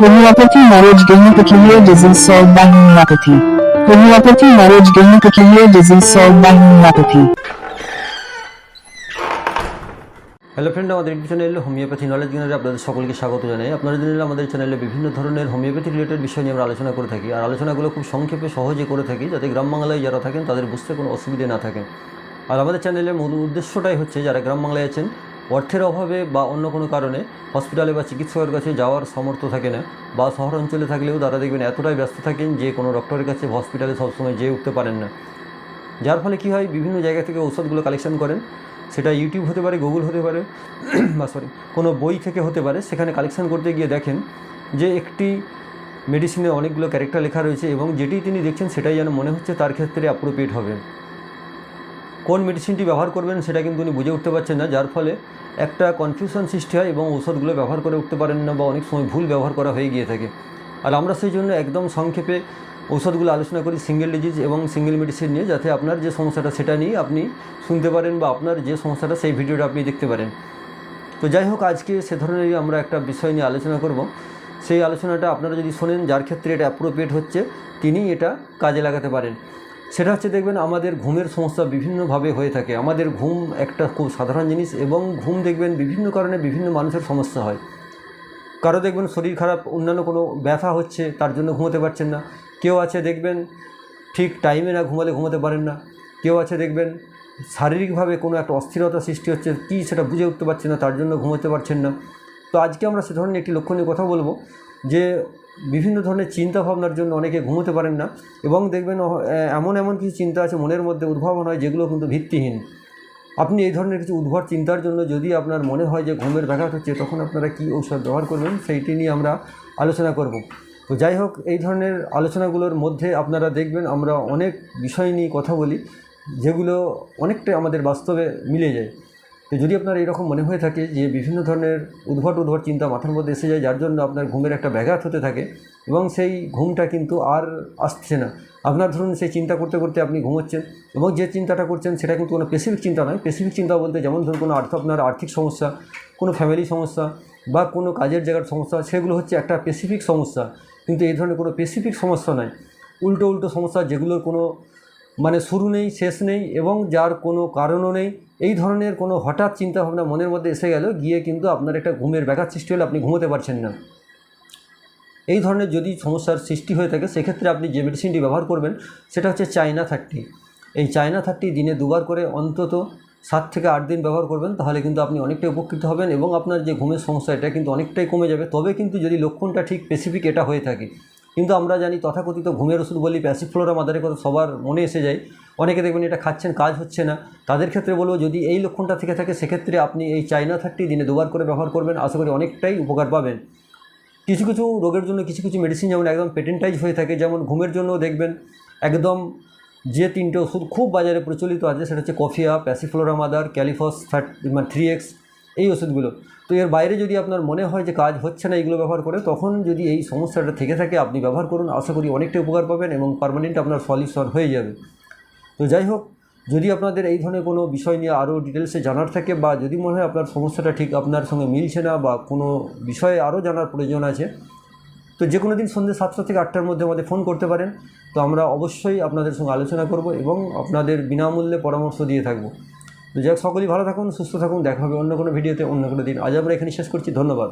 Homeopathy marriage gynecophilia disease solved by homeopathy. Homeopathy marriage gynecophilia disease solved by homeopathy. Hello friend আমাদের YouTube চ্যানেলে homeopathy knowledge গেনারে আপনাদের সকলকে স্বাগত জানাই আপনারা জানেন আমাদের চ্যানেলে বিভিন্ন ধরনের হোমিওপ্যাথি রিলেটেড বিষয় নিয়ে আমরা আলোচনা করে থাকি আর আলোচনাগুলো খুব সংক্ষেপে সহজে করে থাকি, যাতে গ্রাম বাংলায় যারা থাকেন তাদের বুঝতে কোনো অসুবিধে না থাকে আর আমাদের চ্যানেলের মূল উদ্দেশ্যটাই হচ্ছে, যারা গ্রাম বাংলায় আছেন অর্থের অভাবে বা অন্য কোনো কারণে হসপিটালে বা চিকিৎসকের কাছে যাওয়ার সামর্থ্য থাকে না বা শহর অঞ্চলে থাকলেও তারা দেখবেন এতটাই ব্যস্ত থাকেন যে কোনো ডক্টরের কাছে হসপিটালে সবসময় যেয়ে উঠতে পারেন না। যার ফলে কী হয়, বিভিন্ন জায়গা থেকে ঔষধগুলো কালেকশন করেন। সেটা ইউটিউব হতে পারে গুগল হতে পারে, বা সরি কোনো বই থেকে হতে পারে। সেখানে কালেকশন করতে গিয়ে দেখেন যে একটি মেডিসিনে অনেকগুলো ক্যারেক্টার লেখা রয়েছে এবং যেটি তিনি দেখছেন সেটাই যেন মনে হচ্ছে তার ক্ষেত্রে অ্যাপ্রোপ্রিয়েট হবে। কোন মেডিসিনটি ব্যবহার করবেন সেটা কিন্তু উনি বুঝে উঠতে পারছেন না, যার ফলে একটা কনফিউশন সৃষ্টি হয় এবং ওষুধগুলো ব্যবহার করে উঠতে পারেন না বা অনেক সময় ভুল ব্যবহার করা হয়ে গিয়ে থাকে। আর আমরা সেই জন্য একদম সংক্ষেপে ঔষধগুলো আলোচনা করি সিঙ্গেল ডিজিজ এবং সিঙ্গেল মেডিসিন নিয়ে, যাতে আপনার যে সমস্যাটা সেটা নিয়ে আপনি শুনতে পারেন বা আপনার যে সমস্যাটা সেই ভিডিওটা আপনি দেখতে পারেন। তো যাই হোক, আজকে সে ধরনেরই আমরা একটা বিষয় নিয়ে আলোচনা করব। সেই আলোচনাটা আপনারা যদি শোনেন, যার ক্ষেত্রে এটা অ্যাপ্রোপ্রিয়েট হচ্ছে তিনি এটা কাজে লাগাতে পারেন। সেটা হচ্ছে দেখবেন আমাদের ঘুমের সমস্যা বিভিন্নভাবে হয়ে থাকে। আমাদের ঘুম একটা খুব সাধারণ জিনিস এবং ঘুম দেখবেন বিভিন্ন কারণে বিভিন্ন মানুষের সমস্যা হয়। কারও দেখবেন শরীর খারাপ, অন্যান্য কোনো ব্যথা হচ্ছে, তার জন্য ঘুমোতে পারছেন না। কেউ আছে দেখবেন ঠিক টাইমে না ঘুমালে ঘুমাতে পারেন না। কেউ আছে দেখবেন শারীরিকভাবে কোনো একটা অস্থিরতা সৃষ্টি হচ্ছে, কী সেটা বুঝে উঠতে পারছেন না, তার জন্য ঘুমোতে পারছেন না। তো আজকে আমরা সে ধরনের একটি লক্ষণীয় কথা বলব যে বিভিন্ন ধরনের চিন্তা ভাবনার জন্য অনেকে ঘুমোতে পারেন না এবং দেখবেন এমন এমন কিছু চিন্তা আছে মনের মধ্যে উদ্ভাবন হয় যেগুলো কিন্তু ভিত্তিহীন। আপনি এই ধরনের কিছু উদ্ভট চিন্তার জন্য যদি আপনার মনে হয় যে ঘুমের ব্যাঘাত হচ্ছে, তখন আপনারা কী ঔষধ ব্যবহার করবেন সেইটি নিয়ে আমরা আলোচনা করব। তো যাই হোক, এই ধরনের আলোচনাগুলোর মধ্যে আপনারা দেখবেন আমরা অনেক বিষয় নিয়ে কথা বলি, যেগুলো অনেকটাই আমাদের বাস্তবে মিলে যায়। তো যদি আপনার এরকম মনে হয়ে থাকে যে বিভিন্ন ধরনের উদ্ভট উদ্ভট চিন্তা মাথার মধ্যে এসে যায়, যার জন্য আপনার ঘুমের একটা ব্যাঘাত হতে থাকে এবং সেই ঘুমটা কিন্তু আর আসছে না। আপনার ধরুন সেই চিন্তা করতে করতে আপনি ঘুমোচ্ছেন এবং যে চিন্তাটা করছেন সেটা কিন্তু কোনো স্পেসিফিক চিন্তা নয়। স্পেসিফিক চিন্তা বলতে যেমন ধরুন কোনো আর্থ আপনার আর্থিক সমস্যা, কোনো ফ্যামিলি সমস্যা বা কোনো কাজের জায়গার সমস্যা, সেগুলো হচ্ছে একটা স্পেসিফিক সমস্যা। কিন্তু এই ধরনের কোনো স্পেসিফিক সমস্যা নয় উল্টো উল্টো সমস্যা যেগুলোর কোনো মানে শুরু নেই, শেষ নেই এবং যার কোনো কারণও নেই। এই ধরনের কোনো হঠাৎ চিন্তাভাবনা মনের মধ্যে এসে গেল, গিয়ে কিন্তু আপনার একটা ঘুমের ব্যাঘাত সৃষ্টি হলে আপনি ঘুমোতে পারছেন না। এই ধরনের যদি সমস্যার সৃষ্টি হয়ে থাকে, সেক্ষেত্রে আপনি যে মেডিসিনটি ব্যবহার করবেন, সেটা হচ্ছে চায়না থার্টি। এই চায়না থার্টি দিনে দুবার করে অন্তত সাত থেকে আট দিন ব্যবহার করবেন, তাহলে কিন্তু আপনি অনেকটাই উপকৃত হবেন এবং আপনার যে ঘুমের সমস্যা, এটা কিন্তু অনেকটাই কমে যাবে। তবে কিন্তু যদি লক্ষণটা ঠিক স্পেসিফিক এটা হয়ে থাকে কিন্তু আমরা জানি তথাকথিত ঘুমের ওষুধ বলি প্যাসিফ্লোরা মাদারের কথা সবার মনে এসে যায়। অনেকে দেখবেন এটা খাচ্ছেন, কাজ হচ্ছে না। তাদের ক্ষেত্রে বলব যদি এই লক্ষণটা থেকে থাকে, সেক্ষেত্রে আপনি এই চায়না থার্টি দিনে দুবার করে ব্যবহার করবেন, আশা করি অনেকটাই উপকার পাবেন। কিছু কিছু রোগের জন্য কিছু কিছু মেডিসিন যেমন একদম পেটেন্টাইজ হয়ে থাকে, যেমন ঘুমের জন্য দেখবেন একদম যে তিনটে ওষুধ খুব বাজারে প্রচলিত আছে, সেটা হচ্ছে কফিয়া প্যাসিফ্লোরা মাদার ক্যালিফস মানে থ্রি এক্স এই ওষুধগুলো। তো এর বাইরে যদি আপনার মনে হয় যে কাজ হচ্ছে না এগুলো ব্যবহার করে, তখন যদি এই সমস্যাটা থেকে থাকে, আপনি ব্যবহার করুন। আশা করি অনেকটাই উপকার পাবেন এবং পার্মানেন্ট আপনার সলিউশন হয়ে যাবে। তো যাই হোক, যদি আপনাদের এই ধরনের কোনো বিষয় নিয়ে আরও ডিটেলসে জানার থাকে বা যদি মনে হয় আপনার সমস্যাটা ঠিক আপনার সঙ্গে মিলছে না বা কোনো বিষয়ে আরও জানার প্রয়োজন আছে, তো যে কোনো দিন সন্ধ্যে সাতটা থেকে আটটার মধ্যে আমাদের ফোন করতে পারেন। তো আমরা অবশ্যই আপনাদের সঙ্গে আলোচনা করব এবং আপনাদের বিনামূল্যে পরামর্শ দিয়ে থাকব। তো যাই সকলেই ভালো থাকুন, সুস্থ থাকুন, দেখা হবে অন্য কোনো ভিডিওতে, অন্য কোনো দিন। আজ আমরা এখানে শেষ করছি, ধন্যবাদ।